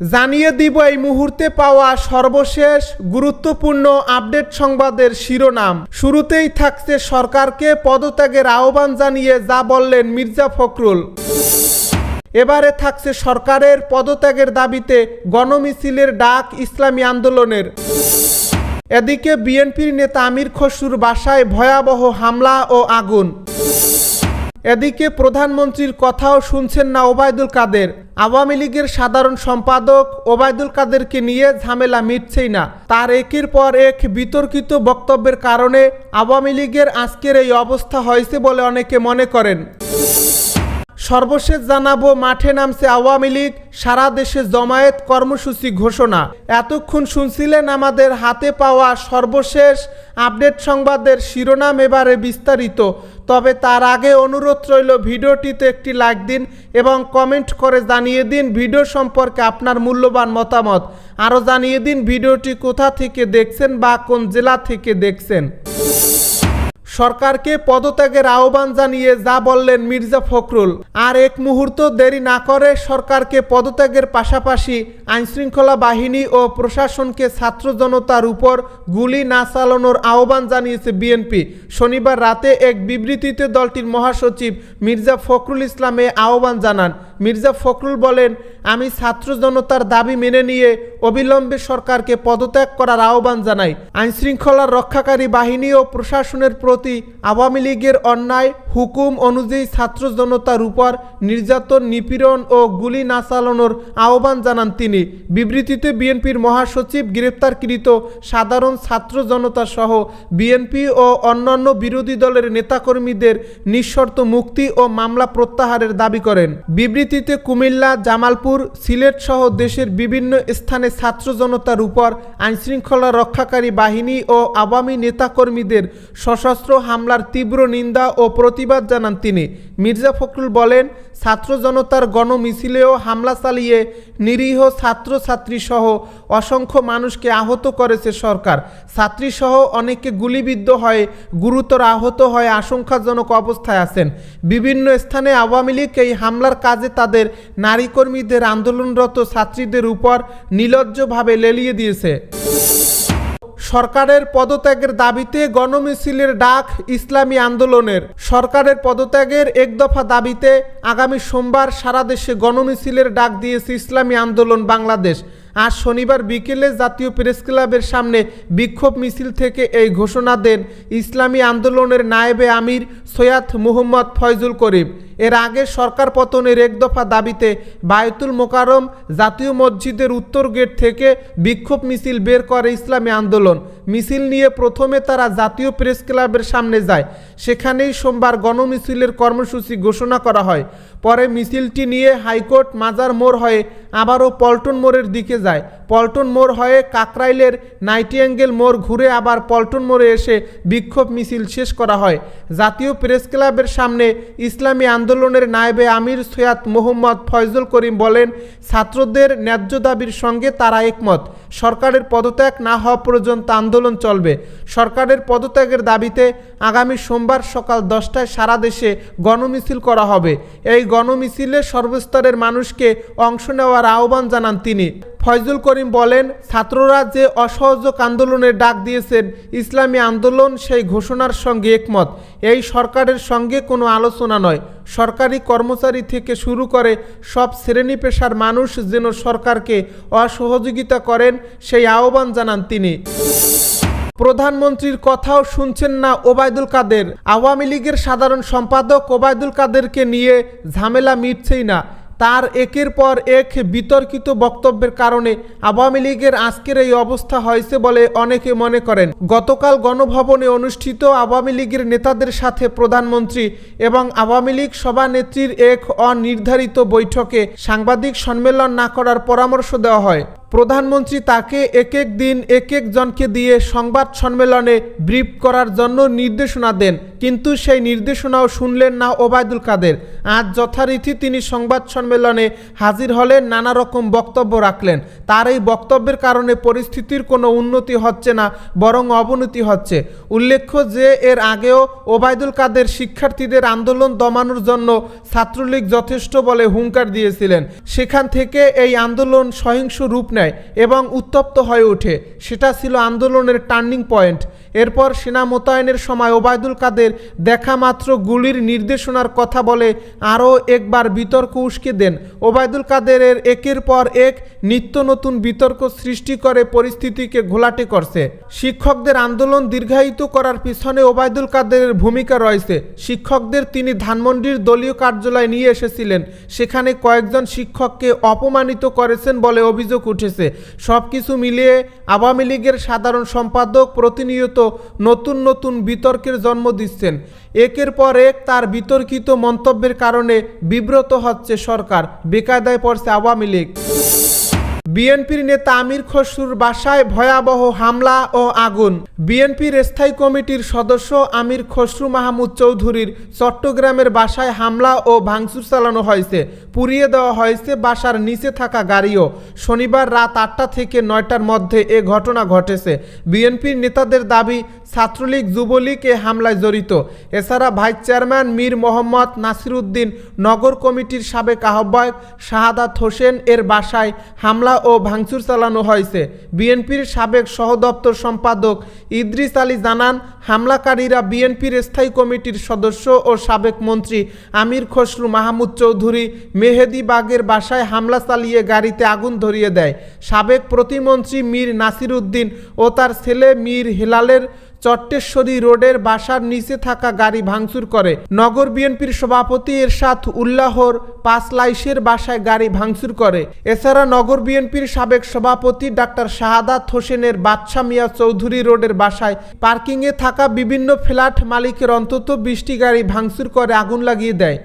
জানিয়ে দিব এই মুহূর্তে পাওয়া সর্বশেষ গুরুত্বপূর্ণ আপডেট সংবাদের শিরোনাম। শুরুতেই থাকছে সরকারকে পদত্যাগের আহ্বান জানিয়ে যা বললেন মির্জা ফখরুল। এবারে থাকছে সরকারের পদত্যাগের দাবিতে গণমিছিলের ডাক ইসলামী আন্দোলনের। এদিকে বিএনপির নেতা আমির খসরুর বাসায় ভয়াবহ হামলা ও আগুন। এদিকে প্রধানমন্ত্রীর কথাও শুনছেন না ওবায়দুল কাদের। আওয়ামী লীগের সাধারণ সম্পাদক ওবায়দুল কাদেরকে নিয়ে ঝামেলা মিটছেই না। তার একের পর এক বিতর্কিত বক্তব্যের কারণে আওয়ামী লীগের আজকের এই অবস্থা হয়েছে বলে অনেকে মনে করেন। সর্বশেষ জানাব, মাঠে নামছে আওয়ামী লীগ, সারা দেশে জমায়েত কর্মসূচি ঘোষণা। এতক্ষণ শুনছিলেন আমাদের হাতে পাওয়া সর্বশেষ আপডেট সংবাদের শিরোনাম এবারে বিস্তারিত। তবে তার আগে অনুরোধ রইল, ভিডিওটিতে একটি লাইক দিন এবং কমেন্ট করে জানিয়ে দিন ভিডিও সম্পর্কে আপনার মূল্যবান মতামত। আরও জানিয়ে দিন ভিডিওটি কোথা থেকে দেখছেন বা কোন জেলা থেকে দেখছেন। সরকারকে পদত্যাগের আহ্বান জানিয়ে যা বললেন মির্জা ফখরুল। আর এক মুহূর্ত দেরি না করে সরকারকে পদত্যাগের পাশাপাশি আইনশৃঙ্খলা বাহিনী ও প্রশাসনকে ছাত্র জনতার উপর গুলি না চালানোর আহ্বান জানিয়েছে বিএনপি। শনিবার রাতে এক বিবৃতিতে দলটির মহাসচিব মির্জা ফখরুল ইসলামে আহ্বান জানান মির্জা ফখরুল বলেন, আমি ছাত্র জনতার দাবি মেনে নিয়ে অবিলম্বে সরকারকে পদত্যাগ করার আহ্বান জানাই। আইনশৃঙ্খলার রক্ষাকারী বাহিনী ও প্রশাসনের প্রতি আওয়ামী লীগের অন্যায় হুকুম অনুযায়ী ছাত্র জনতার উপর নির্যাতন, নিপীড়ন ও গুলি না চালানোর আহ্বান জানান তিনি। বিবৃতিতে বিএনপির মহাসচিব গ্রেপ্তারকৃত সাধারণ ছাত্র জনতা সহ বিএনপি ও অন্যান্য বিরোধী দলের নেতাকর্মীদের নিঃশর্ত মুক্তি ও মামলা প্রত্যাহারের দাবি করেন। বিবৃতিতে কুমিল্লা, জামালপুর, সিলেট সহ দেশের বিভিন্ন স্থানে ছাত্র জনতার উপর আইনশৃঙ্খলা রক্ষাকারী বাহিনী ও আওয়ামী নেতাকর্মীদের সশস্ত্র হামলার তীব্র নিন্দা ও প্রতিবাদ জানান তিনি। মির্জা ফখরুল বলেন ছাত্র জনতার গণমিছিলেও হামলা চালিয়ে নিরীহ ছাত্রছাত্রী সহ অসংখ্য মানুষকে আহত করেছে সরকার। ছাত্রী সহ অনেকে গুলিবিদ্ধ হয়ে গুরুতর আহত হয়ে আশঙ্কাজনক অবস্থায় আছেন। বিভিন্ন স্থানে আওয়ামী লীগ এই হামলার কাজে তাদের নারী কর্মীদের আন্দোলনরত ছাত্রীদের উপর নিলজ্জভাবে লেলিয়ে দিয়েছে। সরকারের পদত্যাগের দাবিতে গণমিছিলের ডাক ইসলামী আন্দোলনের। সরকারের পদত্যাগের এক দফা দাবিতে আগামী সোমবার সারা দেশে গণমিছিলের ডাক দিয়েছে ইসলামী আন্দোলন বাংলাদেশ। আজ শনিবার বিকেলে জাতীয় প্রেস ক্লাবের সামনে বিক্ষোভ মিছিল থেকে এই ঘোষণা দেন ইসলামী আন্দোলনের নায়েবে আমির সৈয়াদ মুহম্মদ ফয়জুল করিম। এর আগে সরকার পতনের এক দফা দাবিতে বায়তুল মোকারম জাতীয় মসজিদের উত্তর গেট থেকে বিক্ষোভ মিছিল বের করে ইসলামী আন্দোলন। মিছিল নিয়ে প্রথমে তারা জাতীয় প্রেস ক্লাবের সামনে যায়। সেখানেই সোমবার গণমিছিলের কর্মসূচি ঘোষণা করা হয়। পরে মিছিলটি নিয়ে হাইকোর্ট মাজার মোড় হয়ে আবারও পল্টন মোড়ের দিকে যায়। পল্টন মোড় হয়ে কাকরাইলের নাইটিয়াঙ্গেল মোড় ঘুরে আবার পল্টন মোড়ে এসে বিক্ষোভ মিছিল শেষ করা হয়। জাতীয় প্রেস ক্লাবের সামনে ইসলামী আন্দোলনের নায়েবে আমির সৈয়াদ মোহাম্মদ ফয়জুল করিম বলেন ছাত্রদের ন্যায্য দাবির সঙ্গে তারা একমত। সরকারের পদত্যাগ না হওয়া পর্যন্ত আন্দোলন চলবে। সরকারের পদত্যাগের দাবিতে আগামী সোমবার সকাল দশটায় সারা দেশে গণমিছিল করা হবে। এই গণমিছিলে সর্বস্তরের মানুষকে অংশ নেওয়ার আহ্বান জানান তিনি। ফয়জুল করিম বলেন, ছাত্ররা যে অসহযোগ আন্দোলনের ডাক দিয়েছেন, ইসলামী আন্দোলন সেই ঘোষণার সঙ্গে একমত। এই সরকারের সঙ্গে কোনো আলোচনা নয়। সরকারি কর্মচারী থেকে শুরু করে সব শ্রেণি পেশার মানুষ যেন সরকারকে অসহযোগিতা করেন সেই আহ্বান জানান তিনি। প্রধানমন্ত্রীর কথাও শুনছেন না ওবায়দুল কাদের। আওয়ামী লীগের সাধারণ সম্পাদক ওবায়দুল কাদেরকে নিয়ে ঝামেলা মিটছেই না। তার একের পর এক বিতর্কিত বক্তব্যের কারণে আওয়ামী লীগের আজকের এই অবস্থা হয়েছে বলে অনেকে মনে করেন। গতকাল গণভবনে অনুষ্ঠিত আওয়ামী লীগের নেতাদের সাথে প্রধানমন্ত্রী এবং আওয়ামী লীগ সভানেত্রীর এক অনির্ধারিত বৈঠকে সাংবাদিক সম্মেলন না করার পরামর্শ দেওয়া হয়। প্রধানমন্ত্রী তাকে এক এক দিন এক এক জনকে দিয়ে সংবাদ সম্মেলনে ব্রিফ করার জন্য নির্দেশনা দেন, কিন্তু সেই নির্দেশনাও শুনলেন না ওবায়দুল কাদের। আজ যথারীতি তিনি সংবাদ সম্মেলনে হাজির হলেন, নানা রকম বক্তব্য রাখলেন। তার এই বক্তব্যের কারণে পরিস্থিতির কোনো উন্নতি হচ্ছে না, বরং অবনতি হচ্ছে। উল্লেখ্য যে এর আগেও ওবায়দুল কাদের শিক্ষার্থীদের আন্দোলন দমানোর জন্য ছাত্রলীগ যথেষ্ট বলে হুঙ্কার দিয়েছিলেন। সেখান থেকে এই আন্দোলন সহিংস রূপ নেয়। এবং উত্তপ্ত হয়ে ওঠে। সেটা ছিল আন্দোলনের টার্নিং পয়েন্ট এরপর সেনা মোতায়েনের সময় ওবায়দুল কাদের দেখা মাত্র গুলির নির্দেশনার কথা বলে আরও একবার বিতর্ক উস্কে দেন। ওবায়দুল কাদেরের একের পর এক নিত্য নতুন বিতর্ক সৃষ্টি করে পরিস্থিতিকে ঘোলাটে করছে। শিক্ষকদের আন্দোলন দীর্ঘায়িত করার পিছনে ওবায়দুল কাদেরের ভূমিকা রয়েছে। শিক্ষকদের তিনি ধানমন্ডির দলীয় কার্যালয়ে নিয়ে এসেছিলেন। সেখানে কয়েকজন শিক্ষককে অপমানিত করেছেন বলে অভিযোগ উঠেছে। সব কিছু মিলিয়ে আওয়ামী লীগের সাধারণ সম্পাদক প্রতিনিয়ত নতুন নতুন বিতর্কের জন্ম দিচ্ছেন। একের পর এক তার বিতর্কিত মন্তব্যের কারণে বিব্রত হচ্ছে সরকার। বেকায়দায় পড়ছে আওয়ামী লীগ। বিএনপির নেতা আমির খসরুর বাসায় ভয়াবহ হামলা ও আগুন। বিএনপির স্থায়ী কমিটির সদস্য আমির খসরু মাহমুদ চৌধুরীর চট্টগ্রামের বাসায় হামলা ও ভাঙচুর চালানো হয়েছে। পুড়িয়ে দেওয়া হয়েছে বাসার নিচে থাকা গাড়িও। শনিবার রাত আটটা থেকে নয়টার মধ্যে এ ঘটনা ঘটেছে। বিএনপির নেতাদের দাবি ছাত্রলীগ, যুবলীগ এ হামলায় জড়িত। এছাড়া ভাইস চেয়ারম্যান মীর মোহাম্মদ নাসিরুদ্দিন নগর কমিটির সাবেক আহ্বায়ক শাহাদাত হোসেন এর বাসায় হামলা ও ভাঙচুর চালানো হয়েছে। বিএনপির সাবেক সহদপ্তর সম্পাদক ইদ্রিস আলী জানান, হামলাকারীরা বিএনপির স্থায়ী কমিটির সদস্য ও সাবেক মন্ত্রী আমির খসরু মাহমুদ চৌধুরী মেহেদি বাগের বাসায় হামলা চালিয়ে গাড়িতে আগুন ধরিয়ে দেয়। সাবেক প্রতিমন্ত্রী মীর নাসিরুদ্দিন ও তার ছেলে মীর হেলালের চট্টেশ্বরী রোডের বাসার নিচে থাকা গাড়ি ভাঙচুর করে। নগর বিএনপির সভাপতি এরশাদ উল্লাহর পাঁচলাইশের বাসায় গাড়ি ভাঙচুর করে। এছাড়া নগর বিএনপির সাবেক সভাপতি ডাক্তার শাহাদাত হোসেনের বাদশা মিয়া চৌধুরী রোডের বাসায় পার্কিংয়ে থাকা বিভিন্ন ফ্ল্যাট মালিকের অন্তত বিশটি গাড়ি ভাঙচুর করে আগুন লাগিয়ে দেয়।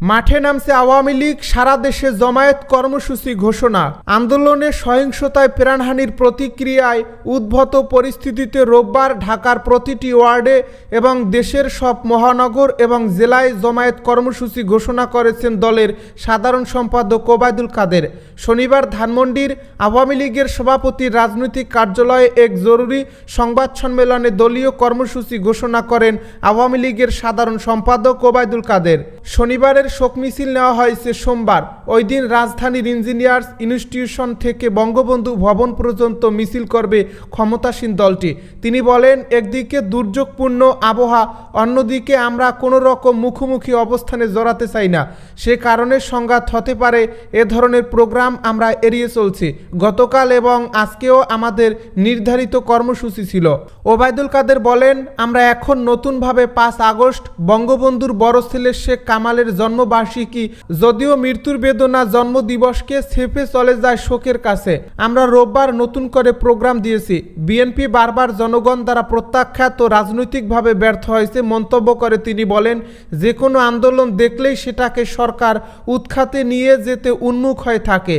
মাঠে নামছে আওয়ামী লীগ, সারা দেশে জমায়েত কর্মসূচি ঘোষণা। আন্দোলনে সহিংসতায় প্রাণহানির প্রতিক্রিয়ায় উদ্ভূত পরিস্থিতিতে রোববার ঢাকার প্রতিটি ওয়ার্ডে এবং দেশের সব মহানগর এবং জেলায় জমায়েত কর্মসূচি ঘোষণা করেছেন দলের সাধারণ সম্পাদক ওবায়দুল কাদের। শনিবার ধানমন্ডির আওয়ামী লীগের সভাপতির রাজনৈতিক কার্যালয়ে এক জরুরি সংবাদ সম্মেলনে দলীয় কর্মসূচি ঘোষণা করেন আওয়ামী লীগের সাধারণ সম্পাদক ওবায়দুল কাদের। শনিবারের শোক মিছিল নেওয়া হয়েছে সোমবার। ওই দিন রাজধানীর ইঞ্জিনিয়ার্স ইনস্টিটিউশন থেকে বঙ্গবন্ধু ভবন পর্যন্ত মিছিল করবে ক্ষমতাসীন দলটি। তিনি বলেন, একদিকে দুর্যোগপূর্ণ আবহাওয়া, অন্যদিকে আমরা কোনো রকম মুখোমুখি অবস্থানে জড়াতে চাই না। সে কারণে সংঘাত হতে পারে, এ ধরনের প্রোগ্রাম আমরা এড়িয়ে চলছি। গতকাল এবং আজকেও আমাদের নির্ধারিত কর্মসূচি ছিল। ওবায়দুল কাদের বলেন, আমরা এখন নতুনভাবে পাঁচ আগস্ট বঙ্গবন্ধুর বড় ছেলে শেখ কামালের জন্মবার্ষিকী। যদিও মৃত্যুর বেদনা জন্মদিবসকে সেফে চলে যায় শোকের কাছে। আমরা রোববার নতুন করে প্রোগ্রাম দিয়েছি। বিএনপি বারবার জনগণ দ্বারা প্রত্যাখ্যাত রাজনৈতিকভাবে ব্যর্থ হয়েছে মন্তব্য করে তিনি বলেন যে কোনো আন্দোলন দেখলেই সেটাকে সরকার উৎখাতে নিয়ে যেতে উন্মুখ হয়ে থাকে।